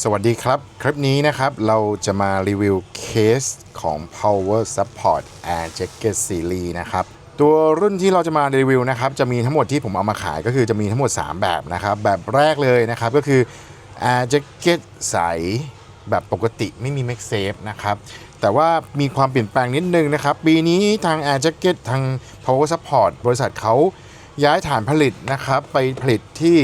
สวัสดีครับ คลิปนี้นะครับเราจะมารีวิวเคสของ Power Support Air Jacket Series นะครับ ตัวรุ่นที่เราจะมารีวิวนะครับ จะมีทั้งหมดที่ผมเอามาขายก็คือจะมีทั้งหมด 3 แบบนะครับ แบบแรกเลยนะครับก็คือ Air Jacket ใสแบบปกติไม่มี Max Safe นะครับ แต่ว่ามีความเปลี่ยนแปลงนิดนึงนะครับ ปีนี้ทาง Air Jacket ทาง Power Support บริษัทเขาย้ายฐานผลิตนะครับ ไปผลิตที่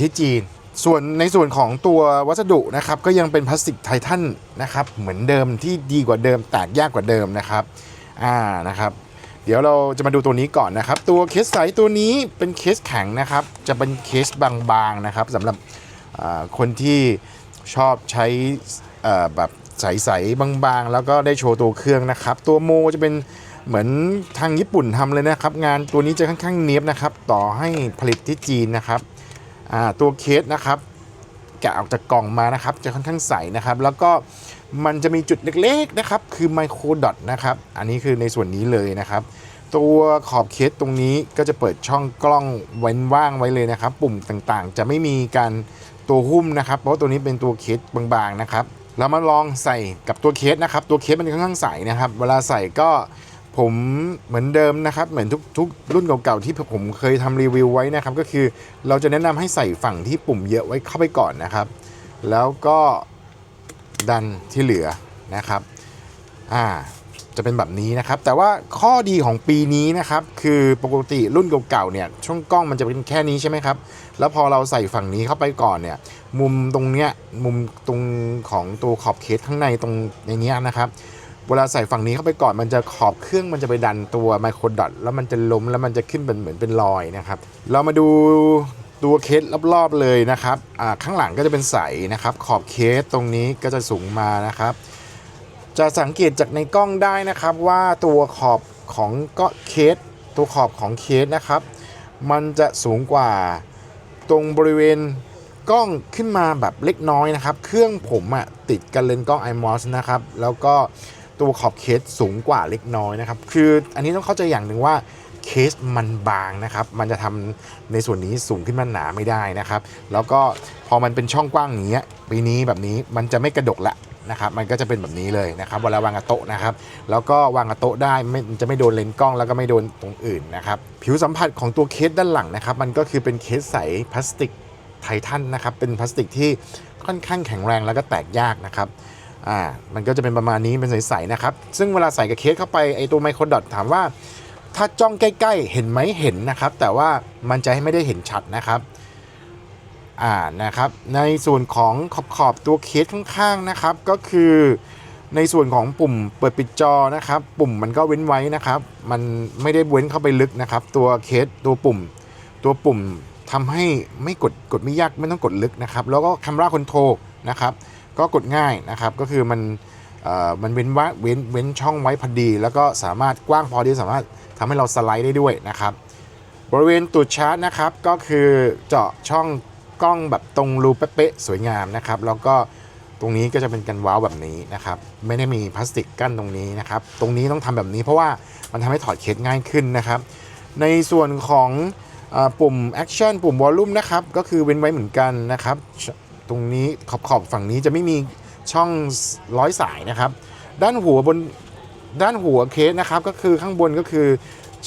ที่จีน ส่วนในส่วนของตัววัสดุนะครับก็ยังเป็นพลาสติกไททันนะครับเหมือนเดิมที่ดีกว่าเดิมแตกยากกว่าเดิมนะครับอ่านะครับเดี๋ยวเราจะมาดูตัวนี้ก่อนนะครับ ตัวเคสใสตัวนี้เป็นเคสแข็งนะครับ จะเป็นเคสบางๆนะครับสำหรับคนที่ชอบใช้แบบใสๆบางๆ แล้วก็ได้โชว์ตัวเครื่องนะครับ ตัวโมจะเป็นเหมือนทางญี่ปุ่นทำเลยนะครับ งานตัวนี้จะค่อนข้างเนียบนะครับ ต่อให้ผลิตที่จีนนะครับ ตัวเคสนะครับแกะออกจากกล่องมานะครับ จะค่อนข้างใสนะครับ แล้วก็มันจะมีจุดเล็กๆนะครับ คือไมโครดอทนะครับ อันนี้คือในส่วนนี้เลยนะครับ ตัวขอบเคสตรงนี้ก็จะเปิดช่องกล้องเว้นว่างไว้เลยนะครับ ปุ่มต่างๆ จะไม่มีการตัวหุ้มนะครับ เพราะว่าตัวนี้เป็นตัวเคสบางๆนะครับ เรามาลองใส่กับตัวเคสนะครับ ตัวเคสมันค่อนข้างใสนะครับ เวลาใส่ก็ ผมเหมือนเดิมนะครับ เหมือนทุกทุกรุ่นเก่าๆที่ผมเคยทำรีวิวไว้นะครับ ก็คือเราจะแนะนำให้ใส่ฝั่งที่ปุ่มเยอะไว้เข้าไปก่อนนะครับ แล้วก็ดันที่เหลือนะครับอ่าจะเป็นแบบนี้นะครับ แต่ว่าข้อดีของปีนี้นะครับ คือปกติรุ่นเก่าๆเนี่ยช่องกล้องมันจะเป็นแค่นี้ใช่ไหมครับ แล้วพอเราใส่ฝั่งนี้เข้าไปก่อนเนี่ย มุมตรงเนี้ยมุมตรงของตัวขอบเคสข้างในตรงในเนี้ยนะครับ เวลาใส่ฝั่งนี้เข้าไปก่อนมันจะขอบเครื่องมันจะไปดันตัวไมโครดอทแล้วมันจะล้มแล้วมันจะขึ้นเป็นเหมือนเป็นรอยนะครับ เรามาดูตัวเคสรอบๆเลยนะครับข้างหลังก็จะเป็นใสนะครับ ขอบเคสตรงนี้ก็จะสูงมานะครับ จะสังเกตจากในกล้องได้นะครับว่าตัวขอบของก็เคสตัวขอบของเคสนะครับ มันจะสูงกว่าตรงบริเวณกล้องขึ้นมาแบบเล็กน้อยนะครับ เครื่องผมอะติดกันเลนกล้อง IMOS นะครับ แล้วก็ ตัวขอบเคสสูงกว่าเล็กน้อยนะครับ คืออันนี้ต้องเข้าใจอย่างหนึ่งว่าเคสมันบางนะครับ มันจะทำในส่วนนี้สูงขึ้นมาหนาไม่ได้นะครับ แล้วก็พอมันเป็นช่องกว้างอย่างเงี้ยปีนี้แบบนี้มันจะไม่กระดกละนะครับ มันก็จะเป็นแบบนี้เลยนะครับเวลาวางกับโต๊ะนะครับ แล้วก็วางกับโต๊ะได้ไม่จะไม่โดนเลนส์กล้องแล้วก็ไม่โดนตรงอื่นนะครับ ผิวสัมผัสของตัวเคสด้านหลังนะครับ มันก็คือเป็นเคสใสพลาสติกไททันนะครับ เป็นพลาสติกที่ค่อนข้างแข็งแรงแล้วก็แตกยากนะครับ อ่ามันก็จะเป็นประมาณนี้เป็นใสๆนะครับ ซึ่งเวลาใส่กับเคสเข้าไปไอตัวไมโครดอทถามว่า ถ้าจ้องใกล้ๆ เห็นไหมเห็นนะครับ แต่ว่ามันจะให้ไม่ได้เห็นชัดนะครับอ่านะครับในส่วนของขอบขอบๆตัวเคสข้างๆนะครับ ก็คือในส่วนของปุ่มเปิดปิดจอนะครับ ปุ่มมันก็เว้นไว้นะครับ มันไม่ได้เว้นเข้าไปลึกนะครับ ตัวเคสตัวปุ่ม ตัวปุ่มทำให้ไม่กดกดไม่ยากไม่ต้องกดลึกนะครับ แล้วก็คัมราคอนโทรนะครับ ก็กดง่ายนะครับก็คือมันมันเว้นว่าเว้นเว้นช่องไว้พอดี แล้วก็สามารถกว้างพอที่สามารถทำให้เราสไลด์ได้ด้วยนะครับ บริเวณตูดชาร์จนะครับก็คือเจาะช่องกล้องแบบตรงรูเป๊ะๆสวยงามนะครับ แล้วก็ตรงนี้ก็จะเป็นกันว้าวแบบนี้นะครับ ไม่ได้มีพลาสติกกั้นตรงนี้นะครับ ตรงนี้ต้องทำแบบนี้เพราะว่ามันทำให้ถอดเคสง่ายขึ้นนะครับ ในส่วนของอปุ่ม Action ปุ่ม Volume นะครับก็คือเว้นไว้เหมือนกันนะครับ ตรงนี้ขอบขอบฝั่งนี้จะไม่มีช่องร้อยสายนะครับ ด้านหัวบนด้านหัวเคสนะครับก็คือข้างบนก็คือ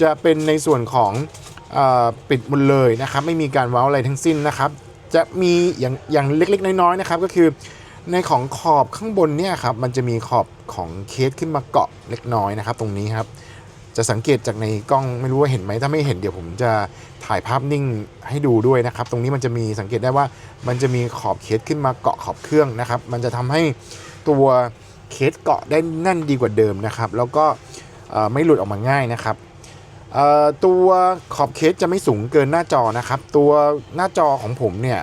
จะเป็นในส่วนของออปิดหมดเลยนะครับ ไม่มีการเว้าอะไรทั้งสิ้นนะครับ จะมีอย่างอย่างเล็กๆ น้อยๆนะครับ ก็คือในของขอบข้างบนเนี่ยครับมันจะมีขอบของเคสขึ้นมาเกาะเล็กน้อยนะครับ ตรงนี้ครับ จะสังเกตจากในกล้องไม่รู้ว่าเห็นไหมถ้าไม่เห็นเดี๋ยวผมจะถ่ายภาพนิ่งให้ดูด้วยนะครับ ตรงนี้มันจะมีสังเกตได้ว่ามันจะมีขอบเคสขึ้นมาเกาะขอบเครื่องนะครับ มันจะทำให้ตัวเคสเกาะได้แน่นดีกว่าเดิมนะครับ แล้วก็ไม่หลุดออกมาง่ายนะครับตัวขอบเคสจะไม่สูงเกินหน้าจอนะครับ ตัวหน้าจอของผมเนี่ย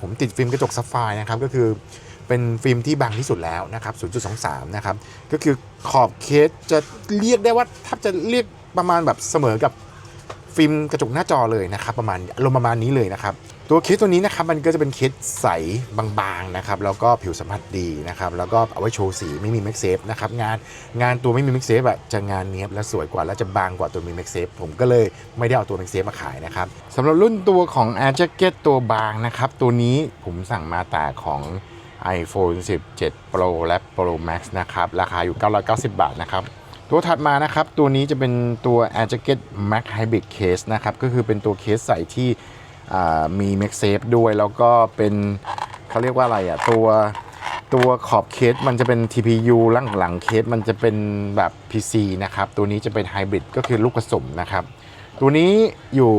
ผมติดฟิล์มกระจกซัฟไฟนะครับก็คือ เป็นฟิล์มที่บางที่สุดแล้วนะครับ 0.23 นะครับ ก็คือขอบเคสจะเรียกได้ว่าถ้าจะเรียกประมาณแบบเสมอกับฟิล์มกระจกหน้าจอเลยนะครับ ประมาณอารมณ์ประมาณนี้เลยนะครับ ตัวเคสตัวนี้นะครับมันก็จะเป็นเคสใสบางๆนะครับ แล้วก็ผิวสัมผัสดีนะครับ แล้วก็เอาไว้โชว์สีไม่มีแม็กเซฟนะครับ งานงานตัวไม่มีแม็กเซฟอะจะงานเนี้ยบและสวยกว่าและจะบางกว่าตัวมีแม็กเซฟผมก็เลยไม่ได้เอาตัวแม็กเซฟมาขายนะครับสำหรับรุ่นตัวของ Air Jacket ตัวบางนะครับ ตัวนี้ผมสั่งมาแต่ของ iPhone 17 Pro และ Pro Max นะครับ ราคาอยู่ 990 บาทนะครับ ตัวถัดมานะครับ ตัวนี้จะเป็นตัว Air Jacket Max Hybrid Case นะครับ ก็คือเป็นตัวเคสใส่ที่มี Max Safe ด้วย แล้วก็เป็นเขาเรียกว่าอะไรอะ ตัวตัวขอบเคสมันจะเป็น TPU หลังหลังเคสมันจะเป็นแบบ PC นะครับ ตัวนี้จะเป็น Hybrid ก็คือลูกผสมนะครับ ตัวนี้อยู่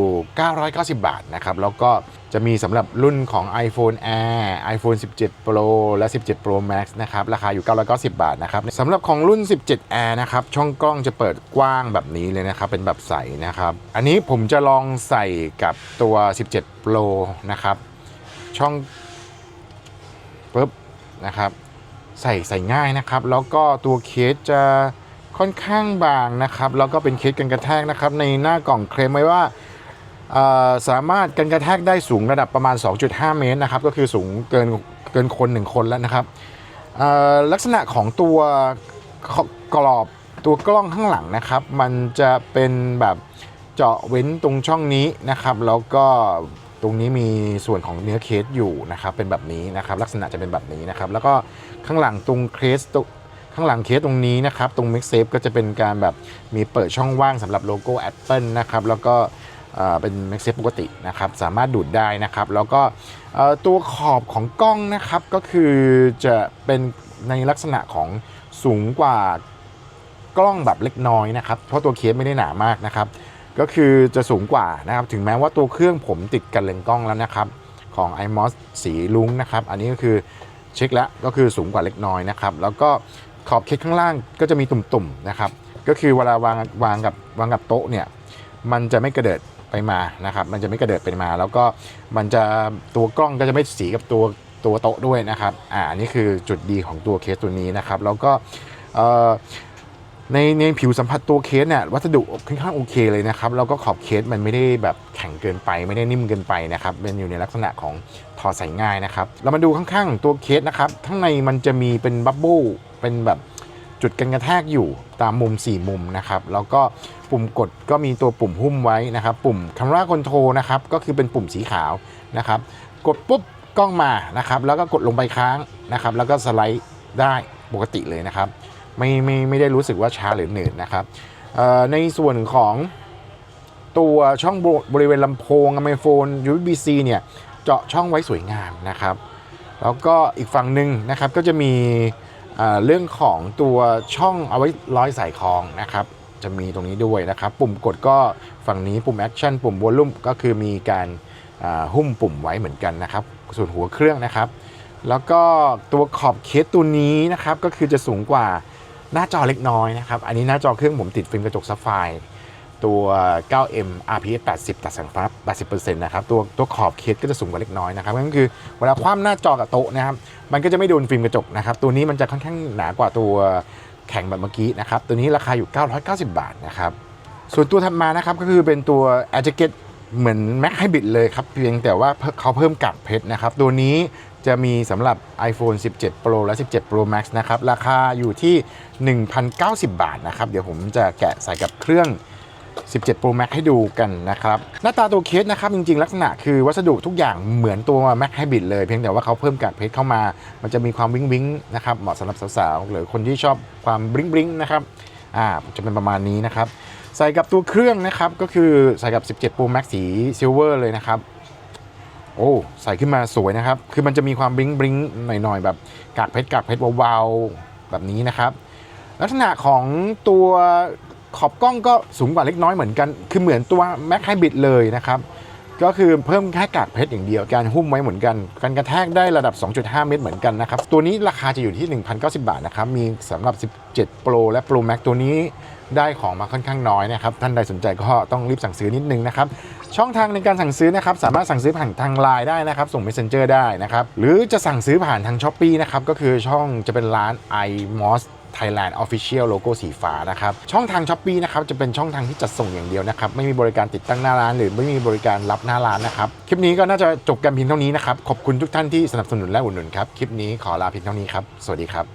990 บาทนะครับ แล้วก็จะมีสำหรับรุ่นของ iPhone Air iPhone 17 Pro และ 17 Pro Max นะครับ ราคาอยู่ 990 บาทนะครับสำหรับของรุ่น 17 Air นะครับ ช่องกล้องจะเปิดกว้างแบบนี้เลยนะครับ เป็นแบบใสนะครับ อันนี้ผมจะลองใส่กับตัว 17 Pro นะครับ ช่องปึ๊บนะครับ ใส่ใส่ง่ายนะครับ แล้วก็ตัวเคสจะ ค่อนข้างบางนะครับแล้วก็เป็นเคสกันกระแทกนะครับในหน้ากล่องเคลมไว้ว่าสามารถกันกระแทกได้สูงระดับประมาณ 2.5 เมตรนะครับก็คือสูงเกินเกินคนหนึ่งคนแล้วนะครับลักษณะของตัวกรอบตัวกล้องข้างหลังนะครับ มันจะเป็นแบบเจาะเว้นตรงช่องนี้นะครับ แล้วก็ตรงนี้มีส่วนของเนื้อเคสอยู่นะครับเป็นแบบนี้นะครับ ลักษณะจะเป็นแบบนี้นะครับ แล้วก็ข้างหลังตรงเคส ข้างหลังเคสตรงนี้นะครับ ตรง m a x s a f e ก็จะเป็นการแบบมีเปิดช่องว่างสำหรับโลโก้ Apple นะครับ แล้วก็เป็น m a x s a f e ปกตินะครับ สามารถดูดได้นะครับ แล้วก็ตัวขอบของกล้องนะครับก็คือจะเป็นในลักษณะของสูงกว่ากล้องแบบเล็กน้อยนะครับ เพราะตัวเคสไม่ได้หนามากนะครับ ก็คือจะสูงกว่านะครับ ถึงแม้ว่าตัวเครื่องผมติดกันเลนกล้องแล้วนะครับ ของ iMOS สีลุ้งนะครับ อันนี้ก็คือเช็คแล้วก็คือสูงกว่าเล็กน้อยนะครับ แล้วก็ ขอบเคสข้างล่างก็จะมีตุ่มๆนะครับ ก็คือเวลาวางวางกับวางกับโต๊ะเนี่ยมันจะไม่กระเดิดไปมานะครับ มันจะไม่กระเดิดไปมา แล้วก็มันจะตัวกล้องก็จะไม่สีกับตัวตัวโต๊ะด้วยนะครับ อ่านี่คือจุดดีของตัวเคสตัวนี้นะครับ แล้วก็เออ ในในผิวสัมผัสตัวเคสเนี่ยวัสดุค่อนข้างโอเคเลยนะครับแล้วก็ขอบเคสมันไม่ได้แบบแข็งเกินไปไม่ได้นิ่มเกินไปนะครับเป็นอยู่ในลักษณะของถอดใส่ง่ายนะครับเรามาดูข้างๆตัวเคสนะครับข้างในมันจะมีเป็นบับเบิลเป็นแบบจุดกันกระแทกอยู่ตามมุม 4 มุมนะครับแล้วก็ปุ่มกดก็มีตัวปุ่มหุ้มไว้นะครับ ปุ่ม Camera Control นะครับก็คือเป็นปุ่มสีขาวนะครับกดปุ๊บกล้องมานะครับแล้วก็กดลงไปค้างนะครับแล้วก็สไลด์ได้ปกติเลยนะครับ ไม่ไม่ไม่ได้รู้สึกว่าช้าหรือหนืดนะครับในส่วนของตัวช่องบบริเวณลำโพงไมโฟน USB-C เนี่ยเจาะช่องไว้สวยงามนะครับ แล้วก็อีกฝั่งหนึ่งนะครับก็จะมีเรื่องของตัวช่องเอาไว้ร้อยสายคล้องนะครับ จะมีตรงนี้ด้วยนะครับ ปุ่มกดก็ฝั่งนี้ปุ่มแอคชั่นปุ่มวอลลุ่มก็คือมีการหุ้มปุ่มไว้เหมือนกันนะครับ ส่วนหัวเครื่องนะครับ แล้วก็ตัวขอบเคสตัวนี้นะครับก็คือจะสูงกว่า หน้าจอเล็กน้อยนะครับ อันนี้หน้าจอเครื่องผมติดฟิล์มกระจกซับไฟตัว 9M RPS 80 ตัดแสงฟ้า80%นะครับ ตัวตัวขอบเคสก็จะสูงกว่าเล็กน้อยนะครับ ก็คือเวลาคว่ำหน้าจอกับโต๊ะนะครับ มันก็จะไม่โดนฟิล์มกระจกนะครับ ตัวนี้มันจะค่อนข้างหนากว่าตัวแข็งแบบเมื่อกี้นะครับ ตัวนี้ราคาอยู่ 990 บาทนะครับ ส่วนตัวถัดมานะครับก็คือเป็นตัว a i r j a c e t เหมือน Mac Hybrid เลยครับ เพียงแต่ว่าเขาเพิ่มกากเพชรนะครับ ตัวนี้ จะมีสำหรับ iPhone 17 Pro และ 17 Pro Max นะครับ ราคาอยู่ที่ 1,090 บาทนะครับ เดี๋ยวผมจะแกะใส่กับเครื่อง 17 Pro Max ให้ดูกันนะครับ หน้าตาตัวเคสนะครับ จริงๆ ลักษณะคือวัสดุทุกอย่างเหมือนตัว Mac Hybrid เลย เพียงแต่ว่าเขาเพิ่มกากเพชรเข้ามา มันจะมีความวิ้งวิ้งนะครับ เหมาะสำหรับสาวๆ หรือคนที่ชอบความบลิงบลิงนะครับ อ่า จะเป็นประมาณนี้นะครับ ใส่กับตัวเครื่องนะครับ ก็คือใส่กับ 17 Pro Max สีซิลเวอร์เลยนะครับ โอ้ใส่ขึ้นมาสวยนะครับ คือมันจะมีความบลิงบลิงหน่อยๆ แบบกากเพชรกากเพชรวาวๆแบบนี้นะครับ ลักษณะของตัวขอบกล้องก็สูงกว่าเล็กน้อยเหมือนกัน คือเหมือนตัว Mac Hybrid เลยนะครับ ก็คือเพิ่มแค่กากเพชรอย่างเดียว การหุ้มไว้เหมือนกัน การกระแทกได้ระดับ 2.5 เมตรเหมือนกันนะครับ ตัวนี้ราคาจะอยู่ที่ 1,090 บาทนะครับ มีสำหรับ 17 Pro และ Pro Max ตัวนี้ ได้ของมาค่อนข้างน้อยนะครับท่านใดสนใจก็ต้องรีบสั่งซื้อนิดนึงนะครับช่องทางในการสั่งซื้อนะครับสามารถสั่งซื้อผ่านทางไลน์ได้นะครับส่ง Messenger ได้นะครับหรือจะสั่งซื้อผ่านทาง s h อ p e e นะครับก็คือช่องจะเป็นร้าน iMOS Thailand Official โลโก้สีฟ้านะครับ ช่องทาง s h อ p e e นะครับ จะเป็นช่องทางที่จัดส่งอย่างเดียวนะครับ ไม่มีบริการติดตั้งหน้าร้าน หรือไม่มีบริการรับหน้าร้านนะครับ คลิปนี้ก็น่าจะจบกันเพียงเท่านี้นะครับ ขอบคุณทุกท่านที่สนับสนุนและอุดหนุนครับ คลิปนี้ขอลาเพียงเท่านี้ครับ สวัสดีครับ